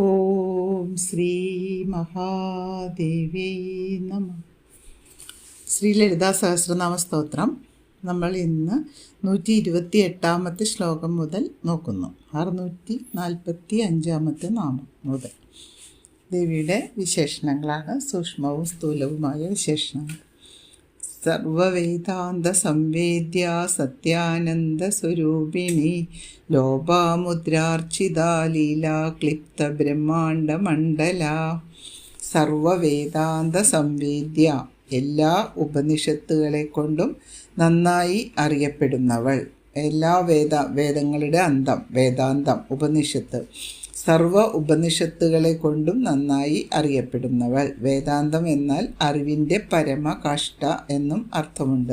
ഓം ശ്രീ മഹാദേവി നമ. ശ്രീ ലളിതാ സഹസ്രനാമ സ്തോത്രം. നമ്മൾ ഇന്ന് നൂറ്റി ഇരുപത്തി എട്ടാമത്തെ ശ്ലോകം മുതൽ നോക്കുന്നു. അറുന്നൂറ്റി നാൽപ്പത്തി അഞ്ചാമത്തെ നാമം മുതൽ. ദേവിയുടെ വിശേഷണങ്ങളാണ്. സൂക്ഷ്മവും സ്ഥൂലവുമായ വിശേഷണങ്ങൾ. സർവവേദാന്ത സംവേദ്യ സത്യാനന്ദ സ്വരൂപിണി ലോപാമുദ്രാർച്ചിത സർവവേദാന്ത സംവേദ്യ എല്ലാ ഉപനിഷത്തുകളെ കൊണ്ടും നന്നായി അറിയപ്പെടുന്നവൾ. എല്ലാ വേദ വേദങ്ങളുടെ അന്തം വേദാന്തം ഉപനിഷത്ത്. സർവ ഉപനിഷത്തുകളെ കൊണ്ടും നന്നായി അറിയപ്പെടുന്നവൾ. വേദാന്തം എന്നാൽ അറിവിന്റെ പരമകാഷ്ട എന്നും അർത്ഥമുണ്ട്.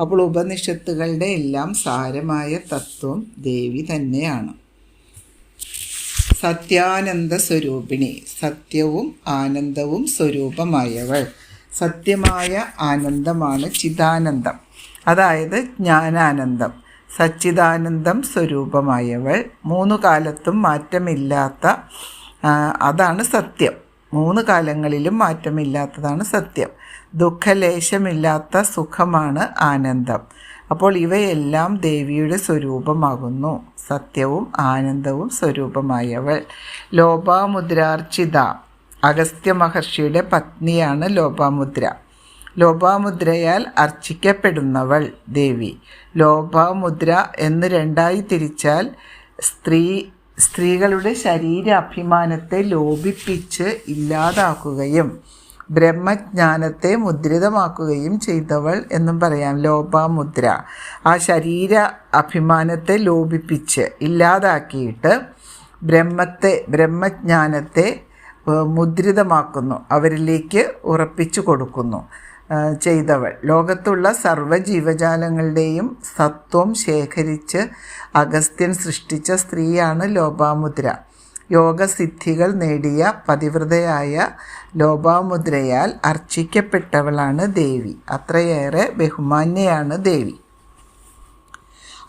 അപ്പോൾ ഉപനിഷത്തുകളുടെ എല്ലാം സാരമായ തത്വം ദേവി തന്നെയാണ്. സത്യാനന്ദ സ്വരൂപിണി സത്യവും ആനന്ദവും സ്വരൂപമായവൾ. സത്യമായ ആനന്ദമാണ് ചിദാനന്ദം. അതായത് ജ്ഞാനാനന്ദം. സച്ചിദാനന്ദം സ്വരൂപമായവൾ. മൂന്നു കാലത്തും മാറ്റമില്ലാത്ത അതാണ് സത്യം. മൂന്ന് കാലങ്ങളിലും മാറ്റമില്ലാത്തതാണ് സത്യം. ദുഃഖലേശമില്ലാത്ത സുഖമാണ് ആനന്ദം. അപ്പോൾ ഇവയെല്ലാം ദേവിയുടെ സ്വരൂപമാകുന്നു. സത്യവും ആനന്ദവും സ്വരൂപമായവൾ. ലോപാമുദ്രാർച്ചിത. അഗസ്ത്യ മഹർഷിയുടെ പത്നിയാണ് ലോപാമുദ്ര. ലോപാമുദ്രയാൽ അർച്ചിക്കപ്പെടുന്നവൾ ദേവി. ലോപാമുദ്ര എന്ന് രണ്ടായി തിരിച്ചാൽ സ്ത്രീ സ്ത്രീകളുടെ ശരീര അഭിമാനത്തെ ലോപിപ്പിച്ച് ഇല്ലാതാക്കുകയും ബ്രഹ്മജ്ഞാനത്തെ മുദ്രിതമാക്കുകയും ചെയ്തവൾ എന്നും പറയാം. ലോപാമുദ്ര. ആ ശരീര അഭിമാനത്തെ ലോപിപ്പിച്ച് ഇല്ലാതാക്കിയിട്ട് ബ്രഹ്മത്തെ ബ്രഹ്മജ്ഞാനത്തെ മുദ്രിതമാക്കുന്നു. അവരിലേക്ക് ഉറപ്പിച്ചു കൊടുക്കുന്നു. ചെയ്തവൾ. ലോകത്തുള്ള സർവ ജീവജാലങ്ങളുടെയും സത്വം ശേഖരിച്ച് അഗസ്ത്യൻ സൃഷ്ടിച്ച സ്ത്രീയാണ് ലോപാമുദ്ര. യോഗസിദ്ധികൾ നേടിയ പതിവ്രതയായ ലോപാമുദ്രയാൽ അർച്ചിക്കപ്പെട്ടവളാണ് ദേവി. അത്രയേറെ ബഹുമാന്യയാണ് ദേവി.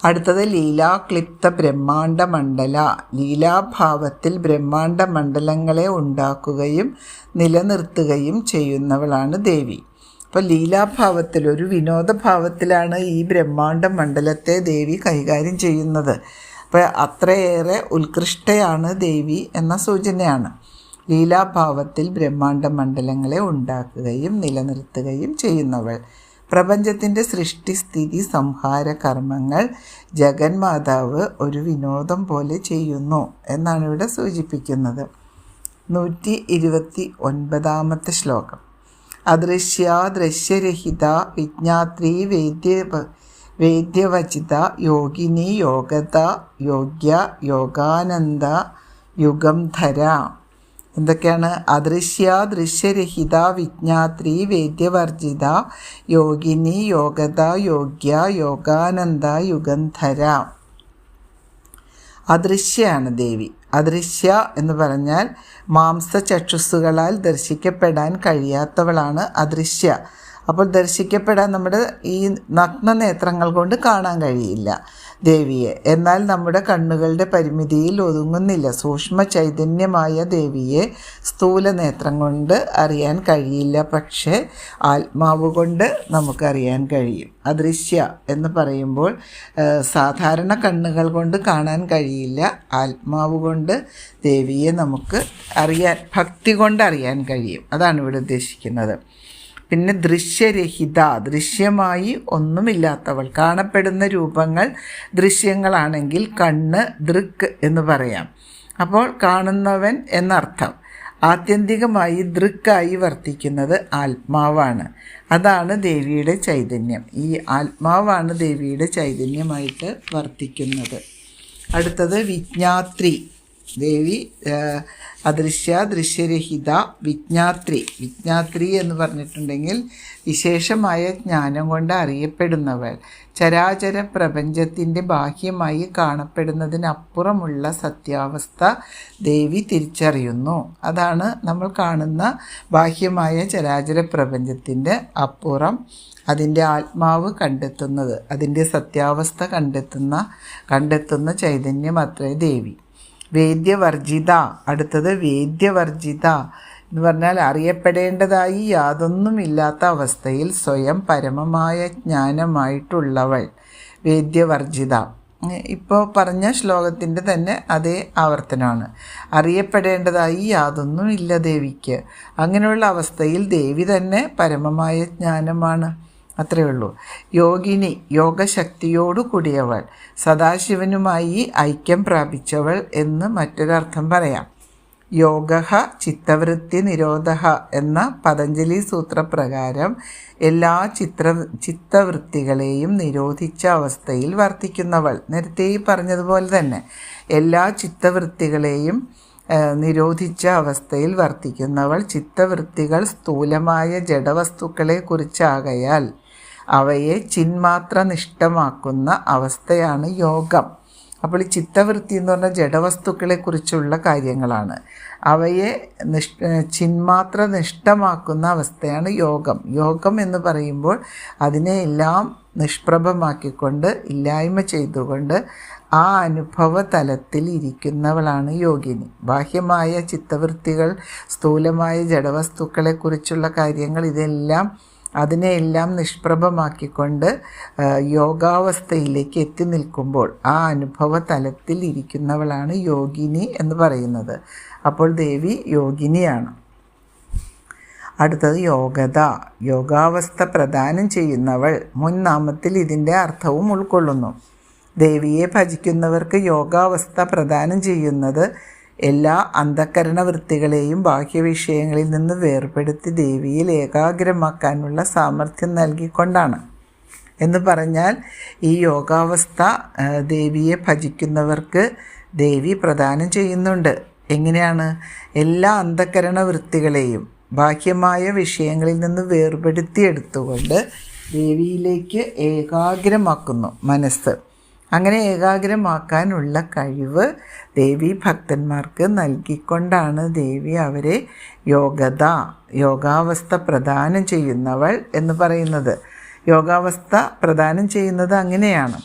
അടുത്തത് ലീലാക്ലിപ്ത ബ്രഹ്മാണ്ട മണ്ഡല ലീലാഭാവത്തിൽ ബ്രഹ്മാണ്ട മണ്ഡലങ്ങളെ ഉണ്ടാക്കുകയും നിലനിർത്തുകയും ചെയ്യുന്നവളാണ് ദേവി. അപ്പോൾ ലീലാഭാവത്തിൽ ഒരു വിനോദഭാവത്തിലാണ് ഈ ബ്രഹ്മാണ്ട മണ്ഡലത്തെ ദേവി കൈകാര്യം ചെയ്യുന്നത്. അപ്പോൾ അത്രയേറെ ഉത്കൃഷ്ടയാണ് ദേവി എന്ന സൂചനയാണ്. ലീലാഭാവത്തിൽ ബ്രഹ്മാണ്ട മണ്ഡലങ്ങളെ ഉണ്ടാക്കുകയും നിലനിർത്തുകയും ചെയ്യുന്നവൾ. പ്രപഞ്ചത്തിന്റെ സൃഷ്ടി സ്ഥിതി സംഹാര കർമ്മങ്ങൾ ജഗന്മാതാവ് ഒരു വിനോദം പോലെ ചെയ്യുന്നു എന്നാണ് ഇവിടെ സൂചിപ്പിക്കുന്നത്. നൂറ്റി ഇരുപത്തി ഒൻപതാമത്തെ ശ്ലോകം. അദൃശ്യ ദൃശ്യരഹിത വിജ്ഞാത്രി വേദ്യ വേദ്യവചിത യോഗിനി യോഗത യോഗ്യ യോഗാനന്ദ യുഗം ധര. എന്തൊക്കെയാണ്? അദൃശ്യ ദൃശ്യരഹിത വിജ്ഞാത്രി വേദ്യവർജിത യോഗിനി യോഗത യോഗ്യ യോഗാനന്ദ യുഗന്ധര അദൃശ്യാണ് ദേവി. അദൃശ്യ എന്ന് പറഞ്ഞാൽ മാംസചക്ഷുസ്സുകളാൽ ദർശിക്കപ്പെടാൻ കഴിയാത്തവളാണ് അദൃശ്യ. അപ്പോൾ ദർശിക്കപ്പെടാൻ നമ്മുടെ ഈ നഗ്നനേത്രങ്ങൾ കൊണ്ട് കാണാൻ കഴിയില്ല. ദേവിയെ. എന്നാൽ നമ്മുടെ കണ്ണുകളുടെ പരിമിതിയിൽ ഒതുങ്ങുന്നില്ല. സൂക്ഷ്മ ചൈതന്യമായ ദേവിയെ സ്ഥൂല നേത്രം കൊണ്ട് അറിയാൻ കഴിയില്ല. പക്ഷേ ആത്മാവ് കൊണ്ട് നമുക്കറിയാൻ കഴിയും. അദൃശ്യ എന്ന് പറയുമ്പോൾ സാധാരണ കണ്ണുകൾ കൊണ്ട് കാണാൻ കഴിയില്ല. ആത്മാവ് കൊണ്ട് ദേവിയെ നമുക്ക് അറിയാൻ ഭക്തി കൊണ്ട് അറിയാൻ കഴിയും. അതാണ് ഇവിടെ ഉദ്ദേശിക്കുന്നത്. പിന്നെ ദൃശ്യരഹിത ദൃശ്യമായി ഒന്നുമില്ലാത്തവൾ. കാണപ്പെടുന്ന രൂപങ്ങൾ ദൃശ്യങ്ങളാണെങ്കിൽ കണ്ണ് ദൃക്ക് എന്ന് പറയാം. അപ്പോൾ കാണുന്നവൻ എന്നർത്ഥം. ആത്യന്തികമായി ദൃക്കായി വർത്തിക്കുന്നത് ആത്മാവാണ്. അതാണ് ദേവിയുടെ ചൈതന്യം. ഈ ആത്മാവാണ് ദേവിയുടെ ചൈതന്യമായിട്ട് വർത്തിക്കുന്നത്. അടുത്തത് വിജ്ഞാത്രി. ദേവി അദൃശ്യ ദൃശ്യരഹിത വിജ്ഞാത്രി. വിജ്ഞാത്രി എന്ന് പറഞ്ഞിട്ടുണ്ടെങ്കിൽ വിശേഷമായ ജ്ഞാനം കൊണ്ട് അറിയപ്പെടുന്നവൾ. ചരാചര പ്രപഞ്ചത്തിന്റെ ബാഹ്യമായി കാണപ്പെടുന്നതിനപ്പുറമുള്ള സത്യാവസ്ഥ ദേവി തിരിച്ചറിയുന്നു. അതാണ് നമ്മൾ കാണുന്ന ബാഹ്യമായ ചരാചര പ്രപഞ്ചത്തിന്റെ അപ്പുറം അതിന്റെ ആത്മാവ് കണ്ടെത്തുന്നത് അതിന്റെ സത്യാവസ്ഥ കണ്ടെത്തുന്ന കണ്ടെത്തുന്ന ചൈതന്യം അത്രേ ദേവി. വേദ്യവർജിത. അടുത്തത് വേദ്യവർജിത. എന്ന് പറഞ്ഞാൽ അറിയപ്പെടേണ്ടതായി യാതൊന്നുമില്ലാത്ത അവസ്ഥയിൽ സ്വയം പരമമായ ജ്ഞാനമായിട്ടുള്ളവൾ. വേദ്യവർജിത. ഇപ്പോൾ പറഞ്ഞ ശ്ലോകത്തിന്റെ തന്നെ അതേ ആവർത്തനമാണ്. അറിയപ്പെടേണ്ടതായി യാതൊന്നും ഇല്ല ദേവിക്ക്. അങ്ങനെയുള്ള അവസ്ഥയിൽ ദേവി തന്നെ പരമമായ ജ്ഞാനമാണ്. അത്രയേ ഉള്ളൂ. യോഗിനി യോഗശക്തിയോടു കൂടിയവൾ സദാശിവനുമായി ഐക്യം പ്രാപിച്ചവൾ എന്ന് മറ്റൊരർത്ഥം പറയാം. യോഗ ചിത്തവൃത്തി നിരോധ എന്ന പതഞ്ജലി സൂത്രപ്രകാരം എല്ലാ ചിത്ര ചിത്തവൃത്തികളെയും നിരോധിച്ച അവസ്ഥയിൽ വർത്തിക്കുന്നവൾ. നേരത്തെ ഈ പറഞ്ഞതുപോലെ തന്നെ എല്ലാ ചിത്തവൃത്തികളെയും നിരോധിച്ച അവസ്ഥയിൽ വർത്തിക്കുന്നവൾ ചിത്തവൃത്തികൾ സ്ഥൂലമായ ജഡവസ്തുക്കളെ കുറിച്ചാകയാൽ അവയെ ചിന്മാത്ര നിഷ്ഠമാക്കുന്ന അവസ്ഥയാണ് യോഗം. അപ്പോൾ ഈ ചിത്തവൃത്തി എന്ന് പറഞ്ഞാൽ ജഡവസ്തുക്കളെ കുറിച്ചുള്ള കാര്യങ്ങളാണ്. അവയെ നിഷ് ചിന്മാത്ര നിഷ്ഠമാക്കുന്ന അവസ്ഥയാണ് യോഗം. യോഗം എന്ന് പറയുമ്പോൾ അതിനെ എല്ലാം നിഷ്പ്രഭമാക്കിക്കൊണ്ട് ഇല്ലായ്മ ചെയ്തുകൊണ്ട് ആ അനുഭവ തലത്തിൽ ഇരിക്കുന്നവളാണ് യോഗിനി. ബാഹ്യമായ ചിത്തവൃത്തികൾ സ്ഥൂലമായ ജഡവസ്തുക്കളെക്കുറിച്ചുള്ള കാര്യങ്ങൾ ഇതെല്ലാം അതിനെയെല്ലാം നിഷ്പ്രഭമാക്കിക്കൊണ്ട് യോഗാവസ്ഥയിലേക്ക് എത്തി നിൽക്കുമ്പോൾ ആ അനുഭവ തലത്തിൽ ഇരിക്കുന്നവളാണ് യോഗിനി എന്ന് പറയുന്നത്. അപ്പോൾ ദേവി യോഗിനിയാണ്. അടുത്തത് യോഗത. യോഗാവസ്ഥ പ്രദാനം ചെയ്യുന്നവൾ മുൻ നാമത്തിൽ ഇതിന്റെ അർത്ഥവും ഉൾക്കൊള്ളുന്നു. ദേവിയെ ഭജിക്കുന്നവർക്ക് യോഗാവസ്ഥ പ്രദാനം ചെയ്യുന്നത് എല്ലാ അന്ധകരണ വൃത്തികളെയും ബാഹ്യവിഷയങ്ങളിൽ നിന്ന് വേർപെടുത്തി ദേവിയിൽ ഏകാഗ്രമാക്കാനുള്ള സാമർഥ്യം നൽകിക്കൊണ്ടാണ്. എന്ന് പറഞ്ഞാൽ ഈ യോഗാവസ്ഥ ദേവിയെ ഭജിക്കുന്നവർക്ക് ദേവി പ്രദാനം ചെയ്യുന്നുണ്ട്. എങ്ങനെയാണ്? എല്ലാ അന്ധകരണ വൃത്തികളെയും ബാഹ്യമായ വിഷയങ്ങളിൽ നിന്ന് വേർപെടുത്തിയെടുത്തുകൊണ്ട് ദേവിയിലേക്ക് ഏകാഗ്രമാക്കുന്നു മനസ്സ്. അങ്ങനെ ഏകാഗ്രമാക്കാനുള്ള കഴിവ് ദേവി ഭക്തന്മാർക്ക് നൽകിക്കൊണ്ടാണ് ദേവി അവരെ യോഗത യോഗാവസ്ഥ പ്രദാനം ചെയ്യുന്നവൾ എന്ന് പറയുന്നത്. യോഗാവസ്ഥ പ്രദാനം ചെയ്യുന്നത് അങ്ങനെയാണ്.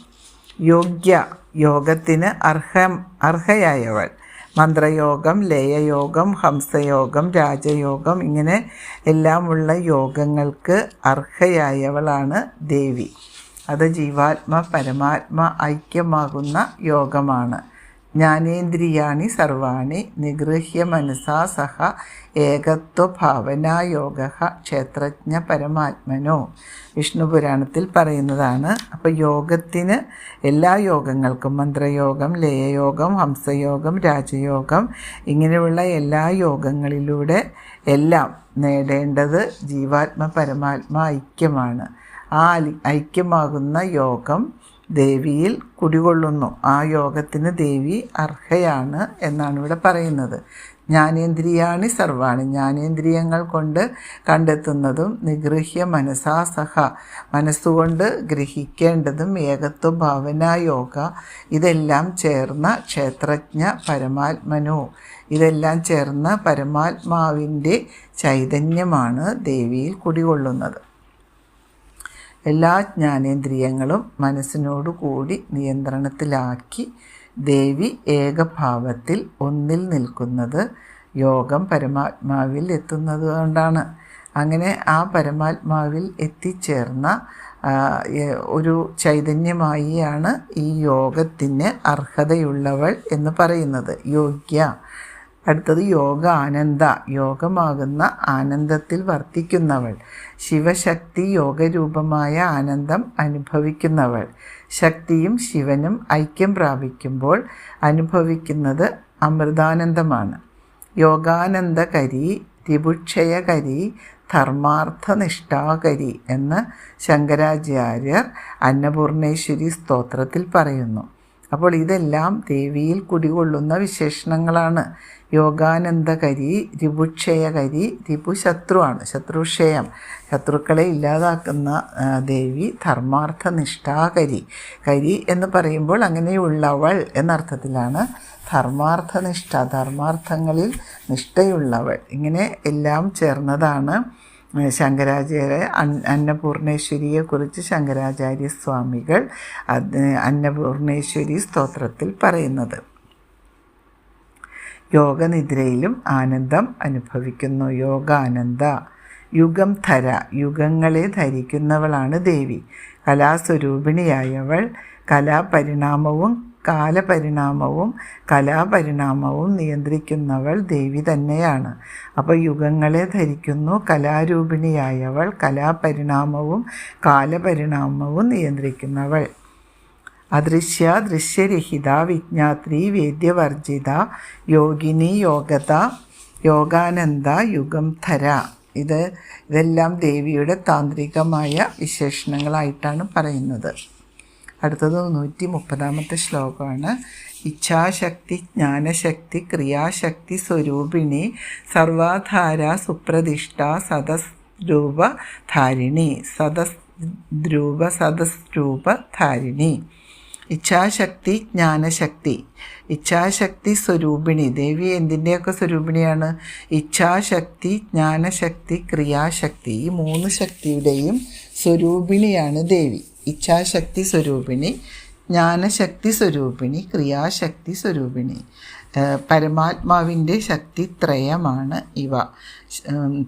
യോഗ്യ യോഗത്തിന് അർഹം അർഹയായവൾ. മന്ത്രയോഗം ലയയോഗം ഹംസയോഗം രാജയോഗം ഇങ്ങനെ എല്ലാമുള്ള യോഗങ്ങൾക്ക് അർഹയായവളാണ് ദേവി. അത് ജീവാത്മ പരമാത്മ ഐക്യമാകുന്ന യോഗമാണ്. ജ്ഞാനേന്ദ്രിയാണി സർവാണി നിഗൃഹ്യ മനസാ സഹ ഏകത്വ ഭാവനായോഗ ക്ഷേത്രജ്ഞ പരമാത്മനോ. വിഷ്ണു പുരാണത്തിൽ പറയുന്നതാണ്. അപ്പോൾ യോഗത്തിന് എല്ലാ യോഗങ്ങൾക്കും മന്ത്രയോഗം ലയയോഗം ഹംസയോഗം രാജയോഗം ഇങ്ങനെയുള്ള എല്ലാ യോഗങ്ങളിലൂടെ എല്ലാം നേടേണ്ടത് ജീവാത്മ പരമാത്മ ഐക്യമാണ്. ആ ഐക്യമാകുന്ന യോഗം ദേവിയിൽ കുടികൊള്ളുന്നു. ആ യോഗത്തിന് ദേവി അർഹയാണ് എന്നാണ് ഇവിടെ പറയുന്നത്. ജ്ഞാനേന്ദ്രിയാണി സർവാണ്. ജ്ഞാനേന്ദ്രിയങ്ങൾ കൊണ്ട് കണ്ടെത്തുന്നതും നിഗൃഹ്യ മനസാസഹ മനസ്സുകൊണ്ട് ഗ്രഹിക്കേണ്ടതും ഏകത്വ ഭാവനായോഗ ഇതെല്ലാം ചേർന്ന ക്ഷേത്രജ്ഞ പരമാത്മനോ. ഇതെല്ലാം ചേർന്ന പരമാത്മാവിന്റെ ചൈതന്യമാണ് ദേവിയിൽ കുടികൊള്ളുന്നത്. എല്ലാ ജ്ഞാനേന്ദ്രിയങ്ങളും മനസ്സിനോടുകൂടി നിയന്ത്രണത്തിലാക്കി ദേവി ഏകഭാവത്തിൽ ഒന്നിൽ നിൽക്കുന്നത് യോഗം പരമാത്മാവിൽ എത്തുന്നത് കൊണ്ടാണ്. അങ്ങനെ ആ പരമാത്മാവിൽ എത്തിച്ചേർന്ന ഒരു ചൈതന്യമായിയാണ് ഈ യോഗത്തിന് അർഹതയുള്ളവൾ എന്ന് പറയുന്നത്. യോഗ്യ. അടുത്തത് യോഗ ആനന്ദ. യോഗമാകുന്ന ആനന്ദത്തിൽ വർത്തിക്കുന്നവൾ. ശിവശക്തി യോഗരൂപമായ ആനന്ദം അനുഭവിക്കുന്നവൾ. ശക്തിയും ശിവനും ഐക്യം പ്രാപിക്കുമ്പോൾ അനുഭവിക്കുന്നത് അമൃതാനന്ദമാണ്. യോഗാനന്ദകരി ത്രിപുക്ഷയകരി ധർമാർത്ഥനിഷ്ഠാകരി എന്ന് ശങ്കരാചാര്യർ അന്നപൂർണേശ്വരി സ്തോത്രത്തിൽ പറയുന്നു. അപ്പോൾ ഇതെല്ലാം ദേവിയിൽ കുടികൊള്ളുന്ന വിശേഷണങ്ങളാണ്. യോഗാനന്ദകരി രിപുക്ഷയകരി രിപു ശത്രുവാണ് ശത്രുക്ഷയം. ശത്രുക്കളെ ഇല്ലാതാക്കുന്ന ദേവി ധർമാർത്ഥ നിഷ്ഠാകരി കരി എന്ന് പറയുമ്പോൾ അങ്ങനെയുള്ളവൾ എന്നർത്ഥത്തിലാണ്. ധർമാർത്ഥനിഷ്ഠ ധർമാർത്ഥങ്ങളിൽ നിഷ്ഠയുള്ളവൾ. ഇങ്ങനെ എല്ലാം ചേർന്നതാണ്. ശങ്കരാചാര്യ അന്നപൂർണേശ്വരിയെക്കുറിച്ച് ശങ്കരാചാര്യ സ്വാമികൾ അന്നപൂർണേശ്വരി സ്തോത്രത്തിൽ പറയുന്നത്. യോഗനിദ്രയിലും ആനന്ദം അനുഭവിക്കുന്നു. യോഗാനന്ദ യുഗം ധര യുഗങ്ങളെ ധരിക്കുന്നവളാണ് ദേവി. കലാസ്വരൂപിണിയായവൾ കലാപരിണാമവും കാലപരിണാമവും കലാപരിണാമവും നിയന്ത്രിക്കുന്നവൾ ദേവി തന്നെയാണ്. അപ്പോൾ യുഗങ്ങളെ ധരിക്കുന്നു കലാരൂപിണിയായവൾ കലാപരിണാമവും കാലപരിണാമവും നിയന്ത്രിക്കുന്നവൾ. അദൃശ്യ ദൃശ്യരഹിത വിജ്ഞാത്രി വേദ്യവർജിത യോഗിനി യോഗത യോഗാനന്ദ യുഗം ധര. ഇത് ഇതെല്ലാം ദേവിയുടെ താന്ത്രികമായ വിശേഷണങ്ങളായിട്ടാണ് പറയുന്നത്. അടുത്തത് നൂറ്റി മുപ്പതാമത്തെ ശ്ലോകമാണ്. ഇച്ഛാശക്തി ജ്ഞാനശക്തി ക്രിയാശക്തി സ്വരൂപിണി സർവാധാര സുപ്രതിഷ്ഠ സദസ്രൂപ ധാരിണി. സദസ് ധ്രുവ സദസ്രൂപ ധാരിണി. ഇച്ഛാശക്തി ജ്ഞാനശക്തി. ഇച്ഛാശക്തി സ്വരൂപിണി. ദേവി എന്തിന്റെയൊക്കെ സ്വരൂപിണിയാണ്? ഇച്ഛാശക്തി ജ്ഞാനശക്തി ക്രിയാശക്തി. ഈ മൂന്ന് ശക്തിയുടെയും സ്വരൂപിണിയാണ് ദേവി. ഇച്ഛാശക്തി സ്വരൂപിണി ജ്ഞാനശക്തി സ്വരൂപിണി ക്രിയാശക്തി സ്വരൂപിണി. പരമാത്മാവിന്റെ ശക്തി ത്രയമാണ് ഇവ.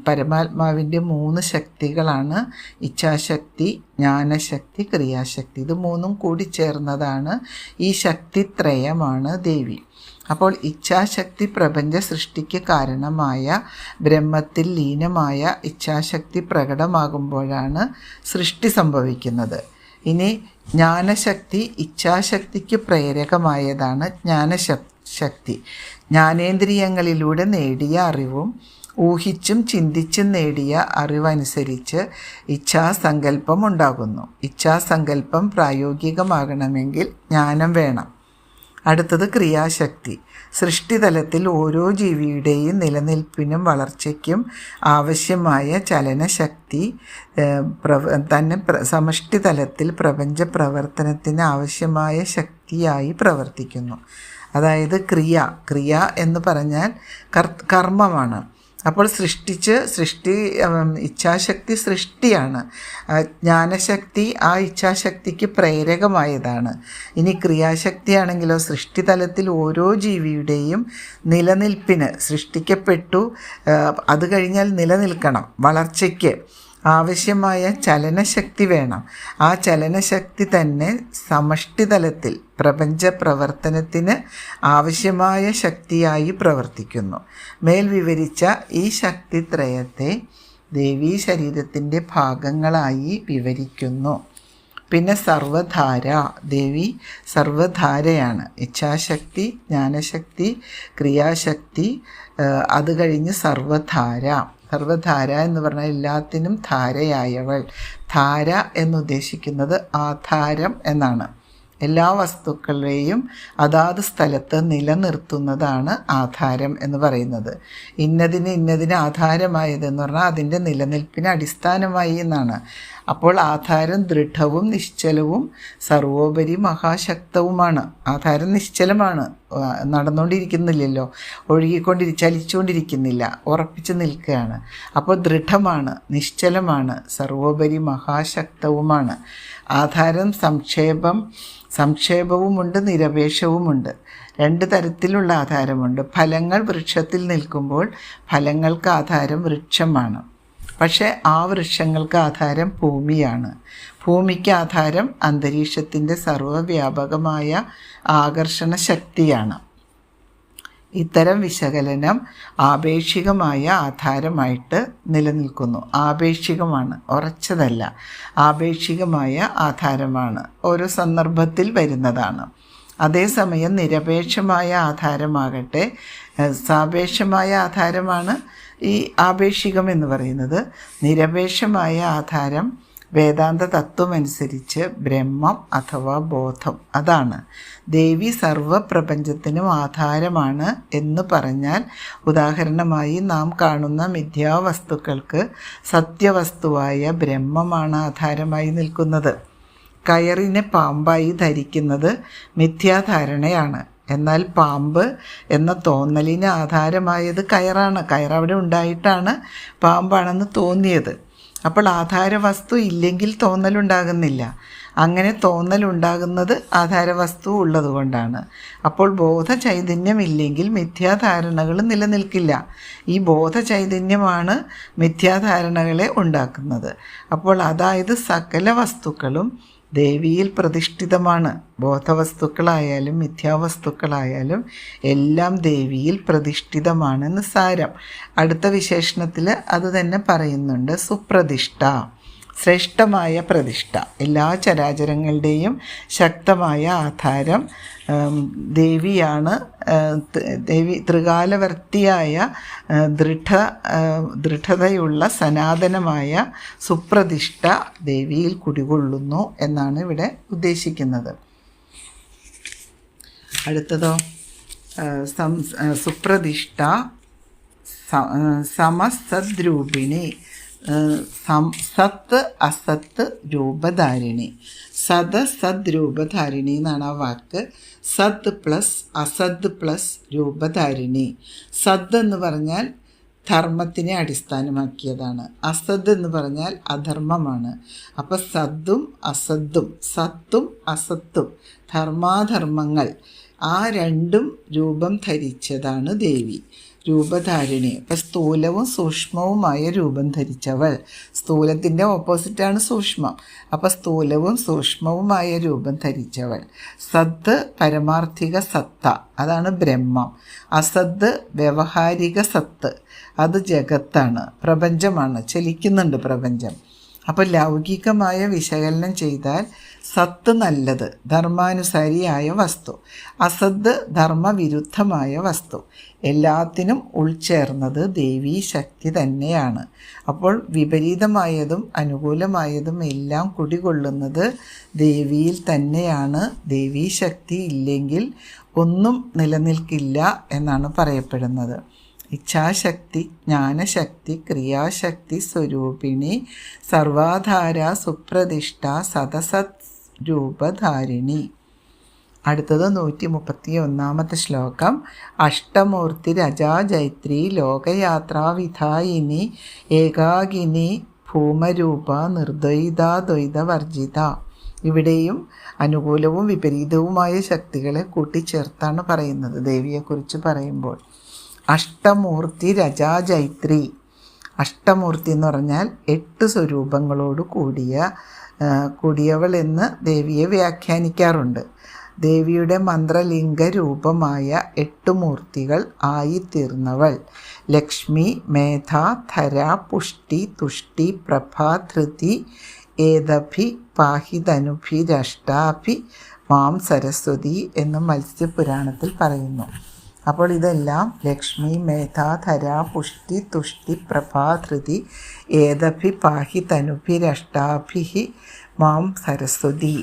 പരമാത്മാവിന്റെ മൂന്ന് ശക്തികളാണ് ഇച്ഛാശക്തി ജ്ഞാനശക്തി ക്രിയാശക്തി. ഇത് മൂന്നും കൂടി ചേർന്നതാണ് ഈ ശക്തി ത്രയമാണ് ദേവി. അപ്പോൾ ഇച്ഛാശക്തി പ്രപഞ്ച സൃഷ്ടിക്ക് കാരണമായ ബ്രഹ്മത്തിൽ ലീനമായ ഇച്ഛാശക്തി പ്രകടമാകുമ്പോഴാണ് സൃഷ്ടി സംഭവിക്കുന്നത്. ഇനി ജ്ഞാനശക്തി ഇച്ഛാശക്തിക്ക് പ്രേരകമായതാണ് ജ്ഞാനശക്തി. ശക്തി ജ്ഞാനേന്ദ്രിയങ്ങളിലൂടെ നേടിയ അറിവും ഊഹിച്ചും ചിന്തിച്ചും നേടിയ അറിവനുസരിച്ച് ഇച്ഛാസങ്കല്പം ഉണ്ടാകുന്നു. ഇച്ഛാസങ്കല്പം പ്രായോഗികമാകണമെങ്കിൽ ജ്ഞാനം വേണം. അടുത്തത് ക്രിയാശക്തി. സൃഷ്ടിതലത്തിൽ ഓരോ ജീവിയുടെയും നിലനിൽപ്പിനും വളർച്ചയ്ക്കും ആവശ്യമായ ചലനശക്തി പ്രവ തന്നെ പ്ര സമഷ്ടിതലത്തിൽ പ്രപഞ്ച പ്രവർത്തനത്തിന് ആവശ്യമായ ശക്തിയായി പ്രവർത്തിക്കുന്നു. അതായത് ക്രിയ. ക്രിയ എന്ന് പറഞ്ഞാൽ കർ കർമ്മമാണ്. അപ്പോൾ സൃഷ്ടിച്ച് സൃഷ്ടി ഇച്ഛാശക്തി സൃഷ്ടിയാണ്. ജ്ഞാനശക്തി ആ ഇച്ഛാശക്തിക്ക് പ്രേരകമായതാണ്. ഇനി ക്രിയാശക്തിയാണെങ്കിലോ സൃഷ്ടിതലത്തിൽ ഓരോ ജീവിയുടെയും നിലനിൽപ്പിന് സൃഷ്ടിക്കപ്പെട്ടു. അത് കഴിഞ്ഞാൽ നിലനിൽക്കണം. വളർച്ചയ്ക്ക്. ആവശ്യമായ ചലനശക്തി വേണം. ആ ചലനശക്തി തന്നെ സമഷ്ടിതലത്തിൽ പ്രപഞ്ച പ്രവർത്തനത്തിന് ആവശ്യമായ ശക്തിയായി പ്രവർത്തിക്കുന്നു. മേൽ വിവരിച്ച ഈ ശക്തിത്രയത്തെ ദേവീ ശരീരത്തിന്റെ ഭാഗങ്ങളായി വിവരിക്കുന്നു. പിന്നെ സർവധാര. ദേവി സർവധാരയാണ്. ഇച്ഛാശക്തി ജ്ഞാനശക്തി ക്രിയാശക്തി അത് കഴിഞ്ഞ് സർവധാര. സർവധാര എന്ന് പറഞ്ഞാൽ എല്ലാത്തിനും ധാരയായവൾ. ധാര എന്നുദ്ദേശിക്കുന്നത് ആധാരം എന്നാണ്. എല്ലാ വസ്തുക്കളെയും അതാത് സ്ഥലത്ത് നിലനിർത്തുന്നതാണ് ആധാരം എന്ന് പറയുന്നത്. ഇന്നതിന് ഇന്നതിന് ആധാരമായതെന്ന് പറഞ്ഞാൽ അതിന്റെ നിലനിൽപ്പിന് അടിസ്ഥാനമായി എന്നാണ്. അപ്പോൾ ആധാരം ദൃഢവും നിശ്ചലവും സർവോപരി മഹാശക്തവുമാണ്. ആധാരം നിശ്ചലമാണ്. നടന്നുകൊണ്ടിരിക്കുന്നില്ലല്ലോ. ഒഴുകിക്കൊണ്ടിരി ചലിച്ചുകൊണ്ടിരിക്കുന്നില്ല. ഉറപ്പിച്ചു നിൽക്കുകയാണ്. അപ്പോൾ ദൃഢമാണ് നിശ്ചലമാണ് സർവോപരി മഹാശക്തവുമാണ്. ആധാരം സംക്ഷേപം സംക്ഷേപവുമുണ്ട് നിരപേക്ഷവുമുണ്ട്. രണ്ട് തരത്തിലുള്ള ആധാരമുണ്ട്. ഫലങ്ങൾ വൃക്ഷത്തിൽ നിൽക്കുമ്പോൾ ഫലങ്ങൾക്ക് ആധാരം വൃക്ഷമാണ്. പക്ഷേ ആ വൃക്ഷങ്ങൾക്ക് ആധാരം ഭൂമിയാണ്. ഭൂമിക്ക് ആധാരം അന്തരീക്ഷത്തിന്റെ സർവവ്യാപകമായ ആകർഷണ ശക്തിയാണ്. ഇത്തരം വിശകലനം ആപേക്ഷികമായ ആധാരമായിട്ട് നിലനിൽക്കുന്നു. ആപേക്ഷികമാണ് ഉറച്ചതല്ല. ആപേക്ഷികമായ ആധാരമാണ് ഓരോ സന്ദർഭത്തിൽ വരുന്നതാണ്. അതേസമയം നിരപേക്ഷമായ ആധാരമാകട്ടെ സാപേക്ഷമായ ആധാരമാണ് ഈ ആപേക്ഷികം എന്ന് പറയുന്നത്. നിരപേക്ഷമായ ആധാരം വേദാന്ത തത്വമനുസരിച്ച് ബ്രഹ്മം അഥവാ ബോധം. അതാണ്. ദേവി സർവപ്രപഞ്ചത്തിനും ആധാരമാണ് എന്ന് പറഞ്ഞാൽ ഉദാഹരണമായി നാം കാണുന്ന മിഥ്യാവസ്തുക്കൾക്ക് സത്യവസ്തുവായ ബ്രഹ്മമാണ് ആധാരമായി നിൽക്കുന്നത്. കയറിനെ പാമ്പായി ധരിക്കുന്നത് മിഥ്യാധാരണയാണ്. എന്നാൽ പാമ്പ് എന്ന തോന്നലിന് ആധാരമായത് കയറാണ്. കയർ അവിടെ ഉണ്ടായിട്ടാണ് പാമ്പാണെന്ന് തോന്നിയത്. അപ്പോൾ ആധാര വസ്തു ഇല്ലെങ്കിൽ തോന്നലുണ്ടാകുന്നില്ല. അങ്ങനെ തോന്നലുണ്ടാകുന്നത് ആധാരവസ്തു ഉള്ളതുകൊണ്ടാണ്. അപ്പോൾ ബോധ ചൈതന്യമില്ലെങ്കിൽ മിഥ്യാധാരണകൾ നിലനിൽക്കില്ല. ഈ ബോധ ചൈതന്യമാണ് മിഥ്യാധാരണകളെ ഉണ്ടാക്കുന്നത്. അപ്പോൾ അതായത് സകല വസ്തുക്കളും ദേവിയിൽ പ്രതിഷ്ഠിതമാണ്. ബോധവസ്തുക്കളായാലും മിഥ്യാവസ്തുക്കളായാലും എല്ലാം ദേവിയിൽ പ്രതിഷ്ഠിതമാണെന്ന് സാരം. അടുത്ത വിശേഷണത്തിൽ അത് തന്നെ പറയുന്നുണ്ട്. സുപ്രതിഷ്ഠ. ശ്രേഷ്ഠമായ പ്രതിഷ്ഠ. എല്ലാ ചരാചരങ്ങളുടെയും ശക്തമായ ആധാരം ദേവിയാണ് ദേവി ത്രികാലവർത്തിയായ ദൃഢ ദൃഢതയുള്ള സനാതനമായ സുപ്രതിഷ്ഠ ദേവിയിൽ കുടികൊള്ളുന്നു എന്നാണ് ഇവിടെ ഉദ്ദേശിക്കുന്നത്. അടുത്തതോ സുപ്രതിഷ്ഠ സമസദ്രൂപിണി സത്ത് അസത്ത് രൂപധാരിണി. സത് സദ് രൂപധാരിണി എന്നാണ് ആ വാക്ക്. സത് പ്ലസ് അസദ് പ്ലസ് രൂപധാരിണി. സദ് എന്ന് പറഞ്ഞാൽ ധർമ്മത്തിനെ അടിസ്ഥാനമാക്കിയതാണ്. അസദ് എന്ന് പറഞ്ഞാൽ അധർമ്മമാണ്. അപ്പോൾ സദ്ദും അസദ്ദും സത്തും അസത്തും ധർമാധർമ്മങ്ങൾ ആ രണ്ടും രൂപം ധരിച്ചതാണ് ദേവി. രൂപധാരിണി. അപ്പം സ്ഥൂലവും സൂക്ഷ്മവുമായ രൂപം ധരിച്ചവൾ. സ്ഥൂലത്തിന്റെ ഓപ്പോസിറ്റാണ് സൂക്ഷ്മം. അപ്പം സ്ഥൂലവും സൂക്ഷ്മവുമായ രൂപം ധരിച്ചവൾ. സത്ത് പരമാർത്ഥിക സത്ത. അതാണ് ബ്രഹ്മം. അസദ് വ്യവഹാരിക സത്ത്. അത് ജഗത്താണ്. പ്രപഞ്ചമാണ്. ചലിക്കുന്നുണ്ട് പ്രപഞ്ചം. അപ്പോൾ ലൗകികമായ വിശകലനം ചെയ്താൽ സത്ത് നല്ലത് ധർമാനുസാരിയായ വസ്തു. അസത്ത് ധർമ്മവിരുദ്ധമായ വസ്തു. എല്ലാത്തിനും ഉൾച്ചേർന്നത് ദേവീ ശക്തി തന്നെയാണ്. അപ്പോൾ വിപരീതമായതും അനുകൂലമായതും എല്ലാം കുടികൊള്ളുന്നത് ദേവിയിൽ തന്നെയാണ്. ദേവീ ശക്തി ഇല്ലെങ്കിൽ ഒന്നും നിലനിൽക്കില്ല എന്നാണ് പറയപ്പെടുന്നത്. ഇച്ഛാശക്തി ജ്ഞാനശക്തി ക്രിയാശക്തി സ്വരൂപിണി സർവാധാര സുപ്രതിഷ്ഠ സദസത് രൂപധാരിണി അടുത്തത് നൂറ്റി മുപ്പത്തി ഒന്നാമത്തെ ശ്ലോകം. അഷ്ടമൂർത്തി രജാജൈത്രി ലോകയാത്രാവിധായിനി ഏകാകിനി ഭൂമരൂപ നിർദ്വൈതാദ്വൈതവർജിത ഇവിടെയും അനുകൂലവും വിപരീതവുമായ ശക്തികളെ കൂട്ടിച്ചേർത്താണ് പറയുന്നത്. ദേവിയെക്കുറിച്ച് പറയുമ്പോൾ അഷ്ടമൂർത്തി രജാജൈത്രി. അഷ്ടമൂർത്തി എന്ന് പറഞ്ഞാൽ എട്ട് സ്വരൂപങ്ങളോട് കൂടിയ കൂടിയവൾ എന്ന് ദേവിയെ വ്യാഖ്യാനിക്കാറുണ്ട്. ദേവിയുടെ മന്ത്രലിംഗ രൂപമായ എട്ട് മൂർത്തികൾ ആയിത്തീർന്നവൾ. ലക്ഷ്മി മേധ ധര പുഷ്ടി തുഷ്ടി പ്രഭ ധൃതി ഏതഭി പാഹിതനുഭിരഷ്ടാഭി മാം സരസ്വതി എന്ന് മത്സ്യപുരാണത്തിൽ പറയുന്നു. അപ്പോൾ ഇതെല്ലാം ലക്ഷ്മി മേധ ധര പുഷ്ടി തുഷ്ടി പ്രഭാധൃതി ഏതഭി പാഹി തനുഭിരഷ്ടാഭി മാം സരസ്വതി.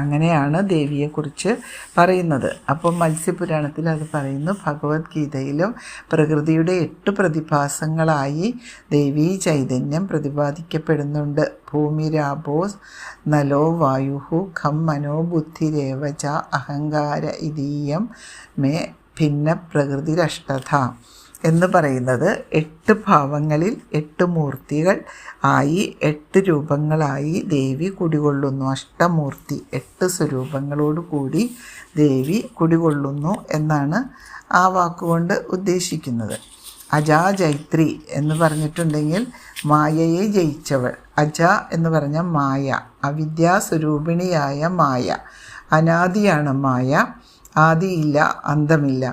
അങ്ങനെയാണ് ദേവിയെക്കുറിച്ച് പറയുന്നത്. അപ്പം മത്സ്യപുരാണത്തിൽ അത് പറയുന്നു ഭഗവത്ഗീതയിലും പ്രകൃതിയുടെ എട്ട് പ്രതിഭാസങ്ങളായി ദേവീ ചൈതന്യം പ്രതിപാദിക്കപ്പെടുന്നുണ്ട്. ഭൂമിരാപോ നലോ വായുഹു ഖം മനോ ബുദ്ധിരേവച അഹങ്കാര ഇതീയം മേ ഭിന്ന പ്രകൃതിരഷ്ടത എന്ന് പറയുന്നത് എട്ട് ഭാവങ്ങളിൽ എട്ട് മൂർത്തികൾ ആയി എട്ട് രൂപങ്ങളായി ദേവി കുടികൊള്ളുന്നു. അഷ്ടമൂർത്തി എട്ട് സ്വരൂപങ്ങളോട് കൂടി ദേവി കുടികൊള്ളുന്നു എന്നാണ് ആ വാക്കുകൊണ്ട് ഉദ്ദേശിക്കുന്നത്. അജാ ജൈത്രി എന്ന് പറഞ്ഞിട്ടുണ്ടെങ്കിൽ മായയെ ജയിച്ചവൾ. അജ എന്ന് പറഞ്ഞ മായ അവിദ്യാസ്വരൂപിണിയായ മായ അനാദിയാണ് മായ. ആദിയില്ല അന്തമില്ല.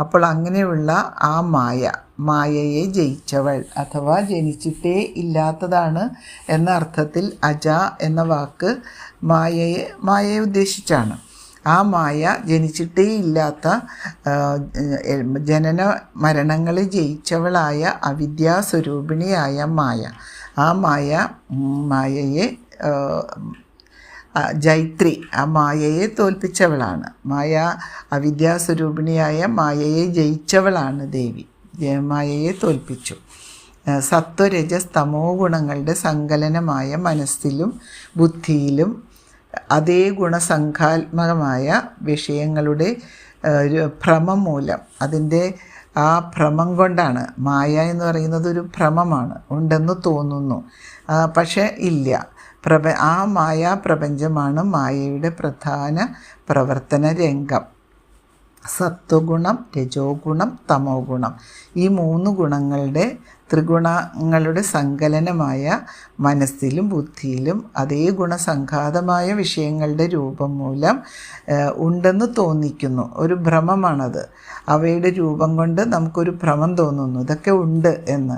അപ്പോൾ അങ്ങനെയുള്ള ആ മായ മായയെ ജയിച്ചവൾ അഥവാ ജനിച്ചിട്ടേ ഇല്ലാത്തതാണ് എന്ന അർത്ഥത്തിൽ അജ എന്ന വാക്ക് മായയെ മായയെ ഉദ്ദേശിച്ചാണ്. ആ മായ ജനിച്ചിട്ടേ ഇല്ലാത്ത ജനന മരണങ്ങളെ ജയിച്ചവളായ അവിദ്യാസ്വരൂപിണിയായ മായ. ആ മായ മായയെ ജൈത്രി ആ മായയെ തോൽപ്പിച്ചവളാണ്. മായ അവിദ്യാസ്വരൂപിണിയായ മായയെ ജയിച്ചവളാണ് ദേവി. മായയെ തോൽപ്പിച്ചു. സത്വരജ സത്വരജസ് തമോ ഗുണങ്ങളുടെ സങ്കലനമായ മനസ്സിലും ബുദ്ധിയിലും അതേ ഗുണസംഘാത്മകമായ വിഷയങ്ങളുടെ ഭ്രമം മൂലം അതിന്റെ ആ ഭ്രമം കൊണ്ടാണ് മായ എന്ന് പറയുന്നത് ഒരു ഭ്രമമാണ്. ഉണ്ടെന്ന് തോന്നുന്നു. പക്ഷേ ഇല്ല. പ്രപ ആ മായാപ്രപഞ്ചമാണ് മായയുടെ പ്രധാന പ്രവർത്തന രംഗം. സത്വഗുണം രജോ ഗുണം തമോ ഗുണം ഈ മൂന്ന് ഗുണങ്ങളുടെ ത്രിഗുണങ്ങളുടെ സങ്കലനമായ മനസ്സിലും ബുദ്ധിയിലും അതേ ഗുണസംഘാതമായ വിഷയങ്ങളുടെ രൂപം മൂലം ഉണ്ടെന്ന് തോന്നിക്കുന്നു. ഒരു ഭ്രമമാണത്. അവയുടെ രൂപം കൊണ്ട് നമുക്കൊരു ഭ്രമം തോന്നുന്നു. ഇതൊക്കെ ഉണ്ട് എന്ന്.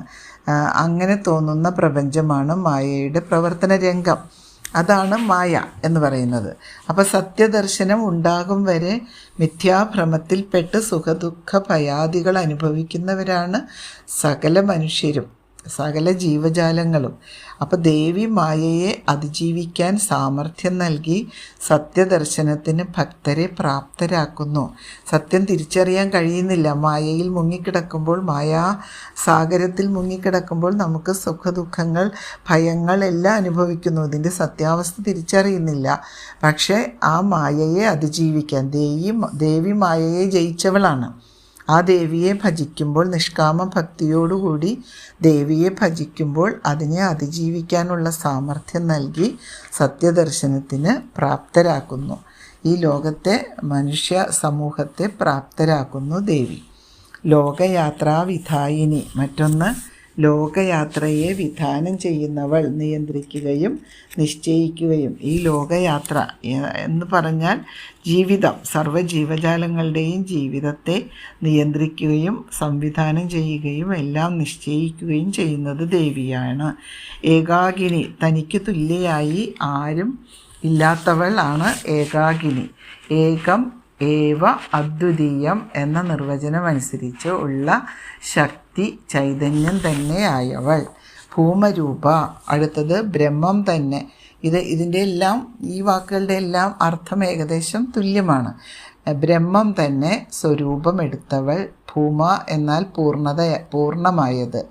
അങ്ങനെ തോന്നുന്ന പ്രപഞ്ചമാണ് മായയുടെ പ്രവർത്തന രംഗം അതാണ് മായ എന്ന് പറയുന്നത്. അപ്പോൾ സത്യദർശനം ഉണ്ടാകും വരെ മിഥ്യാഭ്രമത്തിൽപ്പെട്ട് സുഖദുഃഖ ഭയാദികൾ അനുഭവിക്കുന്നവരാണ് സകല മനുഷ്യരും. സകല ജീവജാലങ്ങളും. അപ്പോൾ ദേവി മായയെ അതിജീവിക്കാൻ സാമർഥ്യം നൽകി സത്യദർശനത്തിന് ഭക്തരെ പ്രാപ്തരാക്കുന്നു. സത്യം തിരിച്ചറിയാൻ കഴിയുന്നില്ല. മായയിൽ മുങ്ങിക്കിടക്കുമ്പോൾ മായാ സാഗരത്തിൽ മുങ്ങിക്കിടക്കുമ്പോൾ നമുക്ക് സുഖദുഃഖങ്ങൾ ഭയങ്ങൾ എല്ലാം അനുഭവിക്കുന്നു. ഇതിന്റെ സത്യാവസ്ഥ തിരിച്ചറിയുന്നില്ല. പക്ഷേ ആ മായയെ അതിജീവിക്കാൻ ദേവി ദേവി മായയെ ജയിച്ചവളാണ്. ആ ദേവിയെ ഭജിക്കുമ്പോൾ നിഷ്കാമ ഭക്തിയോടുകൂടി ദേവിയെ ഭജിക്കുമ്പോൾ അതിനെ അതിജീവിക്കാനുള്ള സാമർഥ്യം നൽകി സത്യദർശനത്തിന് പ്രാപ്തരാക്കുന്നു. ഈ ലോകത്തെ മനുഷ്യ സമൂഹത്തെ പ്രാപ്തരാക്കുന്നു ദേവി. ലോകയാത്രാ വിധായിനി മറ്റൊന്ന് ലോകയാത്രയെ വിധാനം ചെയ്യുന്നവൾ നിയന്ത്രിക്കുകയും നിശ്ചയിക്കുകയും ഈ ലോകയാത്ര എന്ന് പറഞ്ഞാൽ ജീവിതം സർവ ജീവജാലങ്ങളുടെയും ജീവിതത്തെ നിയന്ത്രിക്കുകയും സംവിധാനം ചെയ്യുകയും എല്ലാം നിശ്ചയിക്കുകയും ചെയ്യുന്നത് ദേവിയാണ്. ഏകാഗിനി തനിക്ക് തുല്യയായി ആരും ഇല്ലാത്തവൾ ആണ് ഏകം ഏവ അദ്വിതീയം എന്ന നിർവചനം അനുസരിച്ച് ഉള്ള ശക്തി ചൈതന്യം തന്നെയായവൾ. ഭൂമരൂപ. അടുത്തത് ബ്രഹ്മം തന്നെ. ഇത് ഇതിന്റെ എല്ലാം ഈ വാക്കുകളുടെ എല്ലാം അർത്ഥം ഏകദേശം തുല്യമാണ്. ബ്രഹ്മം തന്നെ സ്വരൂപം എടുത്തവൾ ഭൂമ എന്നാൽ പൂർണത പൂർണമായത്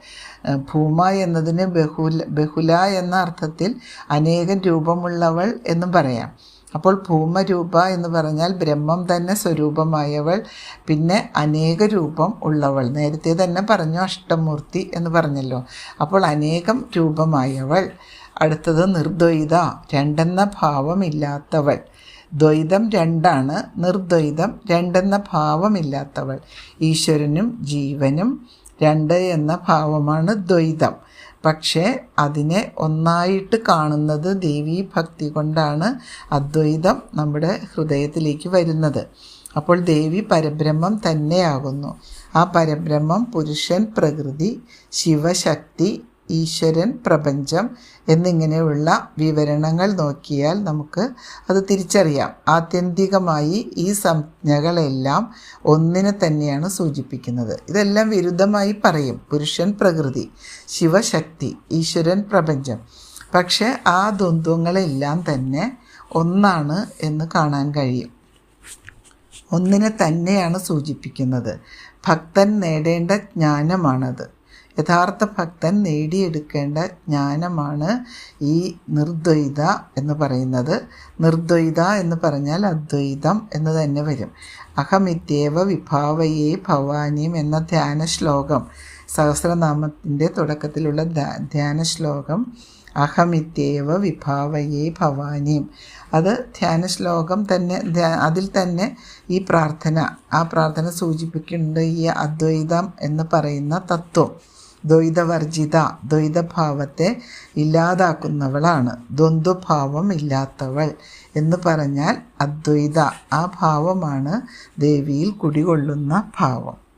ഭൂമ എന്നതിന് ബഹുല ബഹുല എന്ന അർത്ഥത്തിൽ അനേകം രൂപമുള്ളവൾ എന്നും പറയാം. അപ്പോൾ ഭൂമരൂപ എന്ന് പറഞ്ഞാൽ ബ്രഹ്മം തന്നെ സ്വരൂപമായവൾ പിന്നെ അനേക രൂപം ഉള്ളവൾ. നേരത്തെ തന്നെ പറഞ്ഞു അഷ്ടമൂർത്തി എന്ന് പറഞ്ഞല്ലോ. അപ്പോൾ അനേകം രൂപമായവൾ. അടുത്തത് നിർദ്വൈത രണ്ടെന്ന ഭാവമില്ലാത്തവൾ. ദ്വൈതം രണ്ടാണ് നിർദ്വൈതം രണ്ടെന്ന ഭാവമില്ലാത്തവൾ. ഈശ്വരനും ജീവനും രണ്ട് എന്ന ഭാവമാണ് ദ്വൈതം. പക്ഷേ അതിനെ ഒന്നായിട്ട് കാണുന്നത് ദേവീ ഭക്തി കൊണ്ടാണ് അദ്വൈതം നമ്മുടെ ഹൃദയത്തിലേക്ക് വരുന്നത്. അപ്പോൾ ദേവി പരബ്രഹ്മം തന്നെയാകുന്നു. ആ പരബ്രഹ്മം പുരുഷൻ പ്രകൃതി ശിവശക്തി ഈശ്വരൻ പ്രപഞ്ചം എന്നിങ്ങനെയുള്ള വിവരണങ്ങൾ നോക്കിയാൽ നമുക്ക് അത് തിരിച്ചറിയാം. ആത്യന്തികമായി ഈ സംജ്ഞകളെല്ലാം ഒന്നിനെ തന്നെയാണ് സൂചിപ്പിക്കുന്നത്. ഇതെല്ലാം വിരുദ്ധമായി പറയും. പുരുഷൻ പ്രകൃതി ശിവശക്തി ഈശ്വരൻ പ്രപഞ്ചം. പക്ഷേ ആ ദ്വന്ദ്വങ്ങളെല്ലാം തന്നെ ഒന്നാണ് എന്ന് കാണാൻ കഴിയും. ഒന്നിനെ തന്നെയാണ് സൂചിപ്പിക്കുന്നത്. ഭക്തൻ നേടേണ്ട ജ്ഞാനമാണത്. യഥാർത്ഥ ഭക്തൻ നേടിയെടുക്കേണ്ട ജ്ഞാനമാണ് ഈ നിർദ്വൈത എന്ന് പറയുന്നത്. നിർദ്വൈത എന്ന് പറഞ്ഞാൽ അദ്വൈതം എന്ന് തന്നെ വരും. അഹമിത്യേവ വിഭാവയേ ഭവാനിയും എന്ന ധ്യാന ശ്ലോകം സഹസ്രനാമത്തിന്റെ തുടക്കത്തിലുള്ള ധ്യാ- ധ്യാന ശ്ലോകം അഹമിത്യേവ വിഭാവയേ ഭവാനിയും അത് ധ്യാന ശ്ലോകം തന്നെ അതിൽ തന്നെ ഈ പ്രാർത്ഥന ആ പ്രാർത്ഥന സൂചിപ്പിക്കുന്നുണ്ട് ഈ അദ്വൈതം എന്ന് പറയുന്ന തത്വം. ദ്വൈതവർജിത ദ്വൈതഭാവത്തെ ഇല്ലാതാക്കുന്നവളാണ്. ദ്വന്ദ്വഭാവം ഇല്ലാത്തവൾ എന്ന് പറഞ്ഞാൽ അദ്വൈത. ആ ഭാവമാണ് ദേവിയിൽ കുടികൊള്ളുന്ന ഭാവം.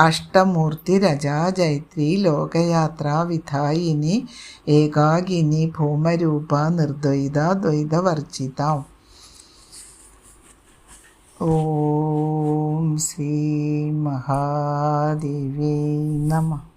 അഷ്ടമൂർത്തി രജാജൈത്രി ലോകയാത്രാ വിധായിനി ഏകാഗിനി ഭൂമരൂപ നിർദ്വൈത ദ്വൈതവർജിത. ഓം ശ്രീ മഹാദേവി നമ.